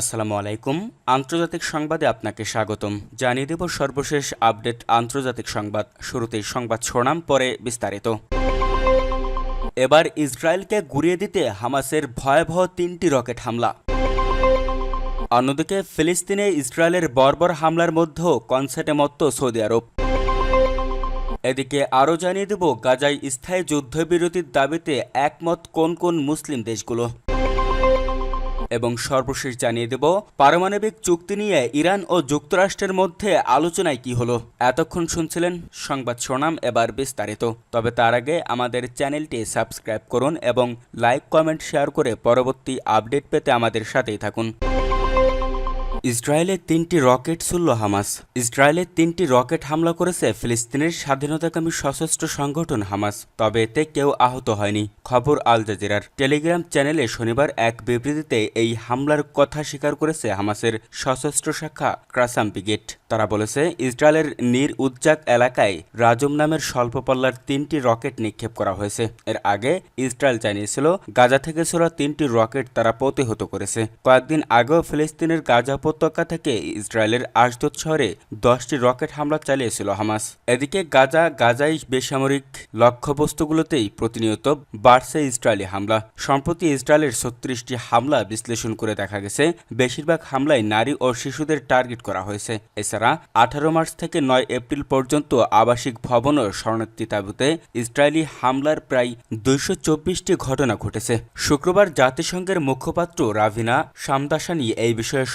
আসসালামু আলাইকুম। আন্তর্জাতিক সংবাদে আপনাকে স্বাগতম। জানিয়ে দেব সর্বশেষ আপডেট আন্তর্জাতিক সংবাদ। শুরুতেই সংবাদ শোনাম পরে বিস্তারিত। এবার ইসরায়েলকে গুড়িয়ে দিতে হামাসের ভয়াবহ তিনটি রকেট হামলা। অন্যদিকে ফিলিস্তিনে ইসরায়েলের বর্বর হামলার মধ্যেও কনসার্টে মত্ত সৌদি আরব। এদিকে আরও জানিয়ে দেব, গাজায় স্থায়ী যুদ্ধবিরতির দাবিতে একমত কোন কোন মুসলিম দেশগুলো। এবং সর্বশেষ জানিয়ে দেব, পারমাণবিক চুক্তি নিয়ে ইরান ও যুক্তরাষ্ট্রের মধ্যে আলোচনায় কি হলো? এতক্ষণ শুনছিলেন সংবাদ শোনাম এবার বিস্তারিত। তবে তার আগে আমাদের চ্যানেলটি সাবস্ক্রাইব করুন এবং লাইক, কমেন্ট, শেয়ার করে পরবর্তী আপডেট পেতে আমাদের সাথেই থাকুন। ইসরায়েলের তিনটি রকেট ছুড়ল হামাস। ইসরায়েলের তিনটি রকেট হামলা করেছে ফিলিস্তিনের স্বাধীনতাকামী সশস্ত্র সংগঠন হামাস, তবে এতে কেউ আহত হয়নি, খবর আল জাজিরার। টেলিগ্রাম চ্যানেলে শনিবার এক বিবৃতিতে এই হামলার কথা স্বীকার করেছে হামাসের সশস্ত্র শাখা ক্রাসাম ব্রিগেড। তারা বলেছে, ইসরায়েলের নির উজ্জাক এলাকায় রাজম নামের স্বল্পপল্লার তিনটি রকেট নিক্ষেপ করা হয়েছে। এর আগে ইসরায়েল জানিয়েছিল, গাজা থেকে ছোড়া তিনটি রকেট তারা প্রতিহত করেছে। কয়েকদিন আগেও ফিলিস্তিনের গাজা উপত্যকা থেকে ইসরায়েলের আশদোদ শহরে দশটি রকেট হামলা চালিয়েছিল হামাস। এদিকে গাজা, গাজাই বেসামরিক লক্ষ্যবস্তুগুলোতেই প্রতিনিয়ত বাড়ছে ইসরায়েলি হামলা। সম্প্রতি ইসরায়েলের ছত্রিশটি হামলা বিশ্লেষণ করে দেখা গেছে, বেশিরভাগ হামলায় নারী ও শিশুদের টার্গেট করা হয়েছে। এছাড়া আঠারো মার্চ থেকে নয় এপ্রিল পর্যন্ত আবাসিক ভবন ও শরণার্থী তাঁবুতে ইসরায়েলি হামলার প্রায় দুইশো চব্বিশটি ঘটনা ঘটেছে। শুক্রবার জাতিসংঘের মুখপাত্র রাভিনা সামদাসানি এই বিষয়ে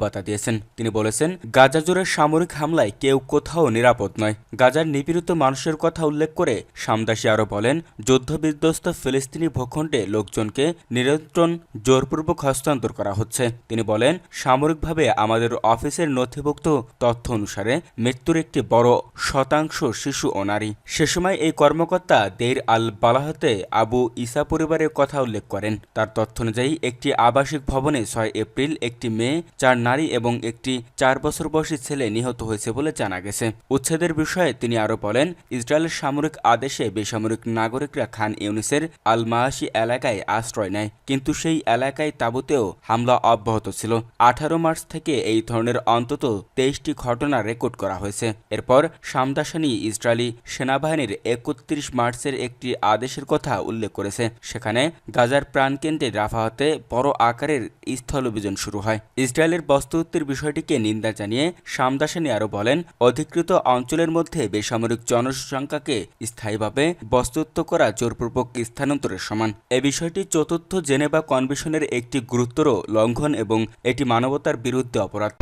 সতর্কবার্তা দিয়েছেন। তিনি বলেছেন, গাজা জুড়ে সামরিক হামলায় কেউ কোথাও নিরাপদ নয়। গাজার নিপীড়িত মানুষের কথা উল্লেখ করে সামদাসী আরও বলেন, যুদ্ধবিধ্বস্ত ফিলিস্তিনি ভূখণ্ডে লোকজনকে নিয়ন্ত্রণ জোরপূর্বক হস্তান্তর করা হচ্ছে। তিনি বলেন, সামরিকভাবে আমাদের অফিসের নথিভুক্ত তথ্য অনুসারে মৃত্যুর একটি বড় শতাংশ শিশু ও নারী। সে সময় এই কর্মকর্তা দের আল বালাহতে আবু ইসা পরিবারের কথা উল্লেখ করেন। তার তথ্য অনুযায়ী, একটি আবাসিক ভবনে ছয় এপ্রিল একটি মেয়ে চার নারী এবং একটি চার বছর বয়সী ছেলে নিহত হয়েছে বলে জানা গেছে। উচ্ছেদের বিষয়ে তিনি আরও বলেন, ইসরায়েলের সামরিক আদেশে বেসামরিক নাগরিকরা খান ইউনিসের আল মাহাসি এলাকায় আশ্রয় নেয়, কিন্তু সেই এলাকায় তাঁবুতেও হামলা অব্যাহত ছিল। আঠারো মার্চ থেকে এই ধরনের অন্তত তেইশটি ঘটনা রেকর্ড করা হয়েছে। এরপর সামদাসানি ইসরায়েলি সেনাবাহিনীর একত্রিশ মার্চের একটি আদেশের কথা উল্লেখ করেছে। সেখানে গাজার প্রাণকেন্দ্রে রাফাহতে বড় আকারের স্থল অভিযান শুরু হয়। ইসরায়েলের বস্তুত্বের বিষয়টিকে নিন্দা জানিয়ে সামদাসানি আরও বলেন, অধিকৃত অঞ্চলের মধ্যে বেসামরিক জনসংখ্যাকে স্থায়ীভাবে বস্তুত্ব করা জোরপূর্বক স্থানান্তরের সমান। এ বিষয়টি চতুর্থ জেনেভা কনভেনশনের একটি গুরুতর লঙ্ঘন এবং এটি মানবতার বিরুদ্ধে অপরাধ।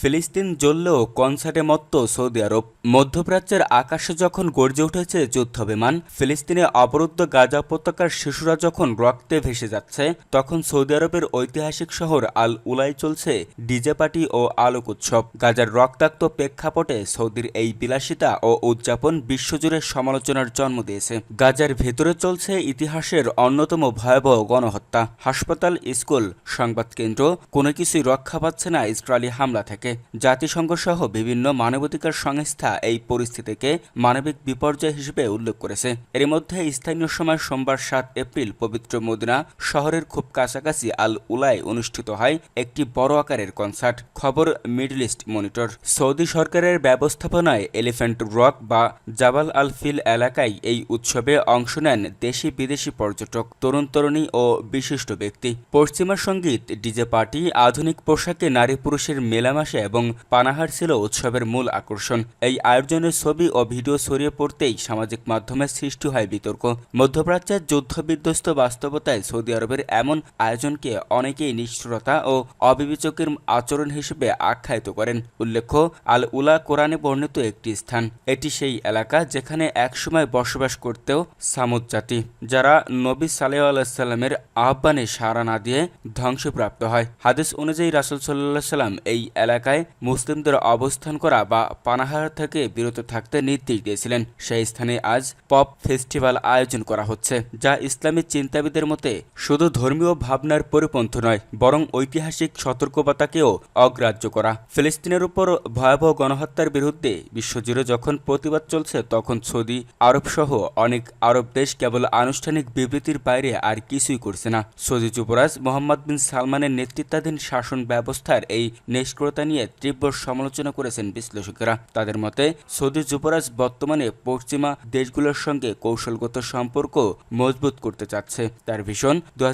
ফিলিস্তিন জ্বললেও কনসার্টে মত্ত সৌদি আরব। মধ্যপ্রাচ্যের আকাশে যখন গর্জে উঠেছে যুদ্ধ বিমান ফিলিস্তিনে অবরুদ্ধ গাজা উপত্যকার শিশুরা যখন রক্তে ভেসে যাচ্ছে, তখন সৌদি আরবের ঐতিহাসিক শহর আল উলাই চলছে ডিজে পার্টি ও আলোক উৎসব। গাজার রক্তাক্ত প্রেক্ষাপটে সৌদির এই বিলাসিতা ও উদযাপন বিশ্বজুড়ে সমালোচনার জন্ম দিয়েছে। গাজার ভেতরে চলছে ইতিহাসের অন্যতম ভয়াবহ গণহত্যা। হাসপাতাল, স্কুল, সংবাদ কেন্দ্র, কোনো কিছুই রক্ষা পাচ্ছে না ইসরায়েলি হামলা থেকে। জাতিসংঘ সহ বিভিন্ন মানবাধিকার সংস্থা এই পরিস্থিতিকে মানবিক বিপর্যয় হিসেবে উল্লেখ করেছে। এর মধ্যে স্থানীয় সময় সোমবার সাত এপ্রিল পবিত্র মদিনা শহরের খুব কাছাকাছি আল উলায় অনুষ্ঠিত হয় একটি বড় আকারের কনসার্ট, খবর মিডল ইস্ট মনিটর। সৌদি সরকারের ব্যবস্থাপনায় এলিফ্যান্ট রক বা জাবাল আল ফিল এলাকায় এই উৎসবে অংশ নেন দেশি বিদেশি পর্যটক, তরুণ তরুণী ও বিশিষ্ট ব্যক্তি। পশ্চিমা সংগীত, ডিজে পার্টি, আধুনিক পোশাকে নারী পুরুষের মেলামেশা এবং পানাহার ছিল উৎসবের মূল আকর্ষণ। এই আয়োজনের ছবি ও ভিডিও ছড়িয়ে পড়তেই সামাজিক মাধ্যমে সৃষ্টি হয় বিতর্ক। মধ্যপ্রাচ্যের যুদ্ধবিধ্বস্ত বাস্তবতায় সৌদি আরবের এমন আয়োজনকে অনেকেই নিষ্ঠুরতা ও অবিবেচকের আচরণ হিসেবে আখ্যায়িত করেন। উল্লেখ্য আল উলা কোরআনে বর্ণিত একটি স্থান। এটি সেই এলাকা যেখানে একসময় বসবাস করতেও সামুদ জাতি যারা নবী সালেহ আলাইসাল্লামের আহ্বানে সাড়া না দিয়ে ধ্বংসপ্রাপ্ত হয়। হাদিস অনুযায়ী রাসুল সাল্লাহ সাল্লাম এই এলাকা এলাকায় মুসলিমদের অবস্থান করা বা পানাহার থেকে বিরত থাকতে নির্দেশ দিয়েছিলেন। সেই স্থানে আজ পপ ফেস্টিভ্যাল আয়োজন করা হচ্ছে, যা ইসলামী চিন্তাবিদের মতে শুধু ধর্মীয় ভাবনার পরিপন্থ নয়, বরং ঐতিহাসিক সতর্কবার্তাকেও অগ্রাহ্য করা। ফিলিস্তিনের উপর ভয়াবহ গণহত্যার বিরুদ্ধে বিশ্বজুড়ে যখন প্রতিবাদ চলছে, তখন সৌদি আরব সহ অনেক আরব দেশ কেবল আনুষ্ঠানিক বিবৃতির বাইরে আর কিছুই করছে না। সৌদি যুবরাজ মোহাম্মদ বিন সালমানের নেতৃত্বাধীন শাসন ব্যবস্থার এই নিষ্ক্রিয়তা নিয়ে তীব্র সমালোচনা করেছেন বিশ্লেষকেরা। তাদের মতে, সৌদি যুবরাজ বর্তমানে পশ্চিমা দেশগুলোর সঙ্গে কৌশলগত সম্পর্ক মজবুত করতে চাচ্ছে। তার ভীষণ দু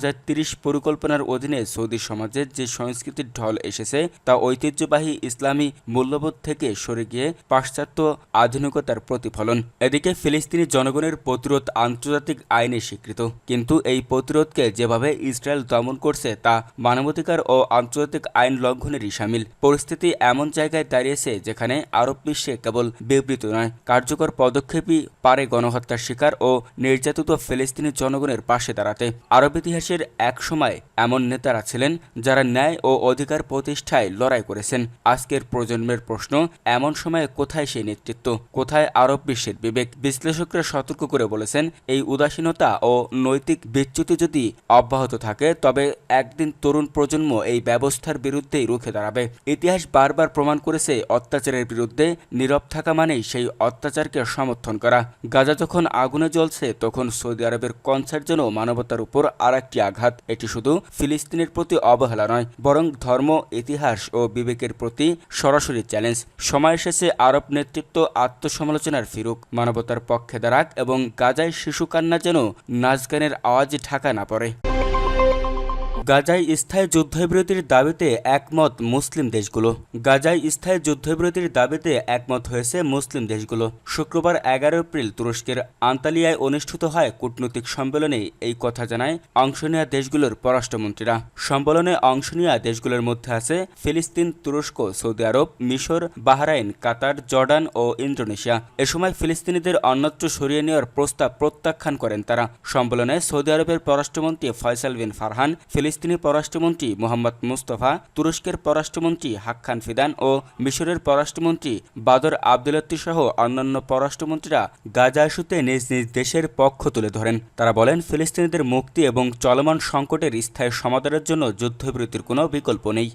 পরিকল্পনার অধীনে সৌদি সমাজের যে সংস্কৃতির ঢল এসেছে, তা ঐতিহ্যবাহী ইসলামী মূল্যবোধ থেকে সরে গিয়ে পাশ্চাত্য আধুনিকতার প্রতিফলন। এদিকে ফিলিস্তিনি জনগণের প্রতিরোধ আন্তর্জাতিক আইনে স্বীকৃত। কিন্তু এই প্রতিরোধকে যেভাবে ইসরায়েল দমন করছে, তা মানবাধিকার ও আন্তর্জাতিক আইন লঙ্ঘনেরই সামিল। পরিস্থিতি এমন জায়গায় দাঁড়িয়েছে যেখানে আরব বিশ্বে কেবল বিবৃত নয়, কার্যকর পদক্ষেপই পারে গণহত্যার শিকার ও নির্যাতিত ফিলিস্তিনি জনগণের পাশে দাঁড়াতে। আরব ইতিহাসের এক সময় এমন নেতারা ছিলেন যারা ন্যায় ও অধিকার প্রতিষ্ঠায় লড়াই করেছেন। আজকের প্রজন্মের প্রশ্ন, এমন সময়ে কোথায় সেই নেতৃত্ব? কোথায় আরব বিশ্বের বিবেক? বিশ্লেষকরা সতর্ক করে বলেছেন, এই উদাসীনতা ও নৈতিক বিচ্যুতি যদি অব্যাহত থাকে, তবে একদিন তরুণ প্রজন্ম এই ব্যবস্থার বিরুদ্ধেই রুখে দাঁড়াবে। ইতিহাস বারবার প্রমাণ করেছে অত্যাচারের বিরুদ্ধে নীরব থাকা মানেই সেই অত্যাচারকে সমর্থন করা। গাজা যখন আগুনে জ্বলছে, তখন সৌদি আরবের কনসার্ট যেন মানবতার উপর আর একটি আঘাত। এটি শুধু ফিলিস্তিনের প্রতি অবহেলা নয়, বরং ধর্ম, ইতিহাস ও বিবেকের প্রতি সরাসরি চ্যালেঞ্জ। সময় এসেছে আরব নেতৃত্ব আত্মসমালোচনার ফিরুক। মানবতার পক্ষে দাঁড়াক এবং গাজায় শিশু কান্না যেন নাচগানের আওয়াজে ঢাকা না পড়ে। গাজায় স্থায়ী যুদ্ধবিরতির দাবিতে একমত মুসলিম দেশগুলো। গাজায় স্থায়ী যুদ্ধবিরতির দাবিতে একমত হয়েছে মুসলিম দেশগুলো। শুক্রবার এগারো এপ্রিল তুরস্কের আন্তালিয়ায় অনুষ্ঠিত হয় কূটনৈতিক সম্মেলনে এই কথা জানায় অংশ নেওয়া দেশগুলোর পররাষ্ট্রমন্ত্রীরা। সম্মেলনে অংশ নেওয়া দেশগুলোর মধ্যে আছে ফিলিস্তিন, তুরস্ক, সৌদি আরব, মিশর, বাহরাইন, কাতার, জর্ডান ও ইন্দোনেশিয়া। এ সময় ফিলিস্তিনিদের অন্যত্র সরিয়ে নেওয়ার প্রস্তাব প্রত্যাখ্যান করেন তারা। সম্মেলনে সৌদি আরবের পররাষ্ট্রমন্ত্রী ফয়সাল বিন ফারহান, ফিলিস্তিনি পররাষ্ট্রমন্ত্রী মোহাম্মদ মুস্তফা, তুরস্কের পররাষ্ট্রমন্ত্রী হাক্কান ফিদান ও মিশরের পররাষ্ট্রমন্ত্রী বাদর আবদুল্লাত্তি সহ অন্যান্য পররাষ্ট্রমন্ত্রীরা গাজা ইস্যুতে নিজ নিজ দেশের পক্ষ তুলে ধরেন। তারা বলেন, ফিলিস্তিনিদের মুক্তি এবং চলমান সংকটের স্থায়ী সমাধানের জন্য যুদ্ধবিরতির কোনো বিকল্প নেই।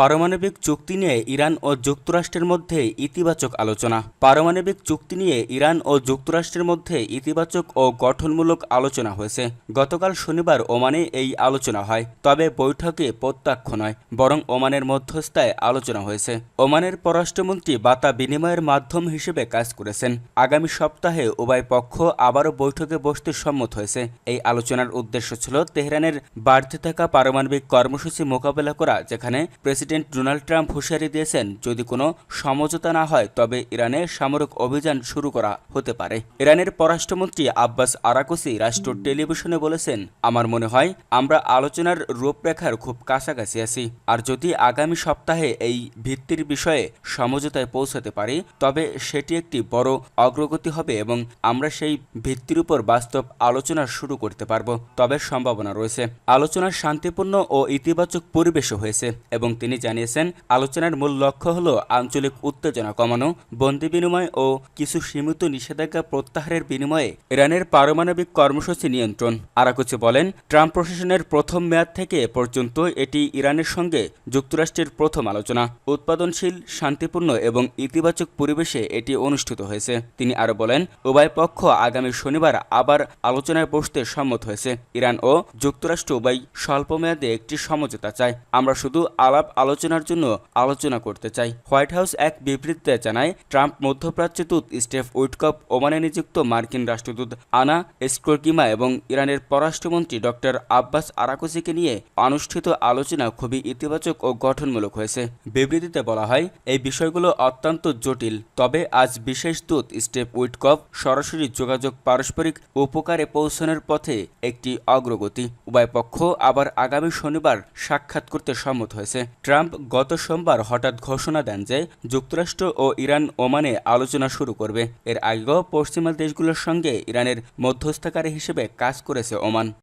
পারমাণবিক চুক্তি নিয়ে ইরান ও যুক্তরাষ্ট্রের মধ্যে ইতিবাচক আলোচনা। পারমাণবিক চুক্তি নিয়ে ইরান ও যুক্তরাষ্ট্রের মধ্যে ইতিবাচক ও গঠনমূলক আলোচনা হয়েছে। গতকাল শনিবার ওমানে এই আলোচনা হয়, তবে বৈঠকে প্রত্যাখ্য নয়, বরং ওমানের মধ্যস্থায় আলোচনা হয়েছে। ওমানের পররাষ্ট্রমন্ত্রী বাতা বিনিময়ের মাধ্যম হিসেবে কাজ করেছেন। আগামী সপ্তাহে উভয় পক্ষ আবারও বৈঠকে বসতে সম্মত হয়েছে। এই আলোচনার উদ্দেশ্য ছিল তেহরানের বাড়তে থাকা পারমাণবিক কর্মসূচি মোকাবেলা করা, যেখানে প্রেসিডেন্ট ডোনাল্ড ট্রাম্প হুঁশিয়ারি দিয়েছেন, যদি কোনো সমঝোতা না হয়, তবে ইরানে সামরিক অভিযান শুরু করা হতে পারে। ইরানের পররাষ্ট্রমন্ত্রী আব্বাস আরাকুসি রাষ্ট্র টেলিভিশনে বলেছেন, আমার মনে হয় আমরা আলোচনার রূপরেখার খুব কাছাকাছি আছি। আর যদি আগামী সপ্তাহে এই ভিত্তির বিষয়ে সমঝোতায় পৌঁছাতে পারি, তবে সেটি একটি বড় অগ্রগতি হবে এবং আমরা সেই ভিত্তির উপর বাস্তব আলোচনা শুরু করতে পারব। তবে সম্ভাবনা রয়েছে। আলোচনার শান্তিপূর্ণ ও ইতিবাচক পরিবেশও হয়েছে এবং তিনি জানিয়েছেন, আলোচনার মূল লক্ষ্য হল আঞ্চলিক উত্তেজনা কমানো, বন্দি বিনিময় ও কিছু সীমিত নিষেধাজ্ঞা প্রত্যাহারের বিনিময়ে ইরানের পারমাণবিক কর্মসূচি নিয়ন্ত্রণ। আরাকুচি বলেন, ট্রাম্প প্রশাসনের প্রথম মেয়াদ থেকে পর্যন্ত এটি ইরানের সঙ্গে যুক্তরাষ্ট্রের প্রথম আলোচনা। উৎপাদনশীল, শান্তিপূর্ণ এবং ইতিবাচক পরিবেশে এটি অনুষ্ঠিত হয়েছে। তিনি আরও বলেন, উভয় পক্ষ আগামী শনিবার আবার আলোচনায় বসতে সম্মত হয়েছে। ইরান ও যুক্তরাষ্ট্র উভয় স্বল্পমেয়াদে একটি সমঝোতা চায়। আমরা শুধু আলাপ আলোচনার জন্য আলোচনা করতে চাই। হোয়াইট হাউস এক বিবৃতিতে জানায়, ট্রাম্প মধ্যপ্রাচ্য দূত স্টেফ উইটকপ ওমানে নিযুক্ত মার্কিন রাষ্ট্রদূত আনা স্কোরকিমা এবং ইরানের পররাষ্ট্রমন্ত্রী ডক্টর আব্বাস আরাকুসিকে নিয়ে অনুষ্ঠিত আলোচনা খুবই ইতিবাচক ও গঠনমূলক হয়েছে। বিবৃতিতে বলা হয়, এই বিষয়গুলো অত্যন্ত জটিল, তবে আজ বিশেষ দূত স্টেপ উইটকপ সরাসরি যোগাযোগ পারস্পরিক উপকারে পৌঁছানোর পথে একটি অগ্রগতি। উভয় পক্ষ আবার আগামী শনিবার সাক্ষাৎ করতে সম্মত হয়েছে। ট্রাম্প গত সোমবার হঠাৎ ঘোষণা দেন যে যুক্তরাষ্ট্র ও ইরান ওমানে আলোচনা শুরু করবে। এর আগেও পশ্চিমা দেশগুলোর সঙ্গে ইরানের মধ্যস্থকারী হিসেবে কাজ করেছে ওমান।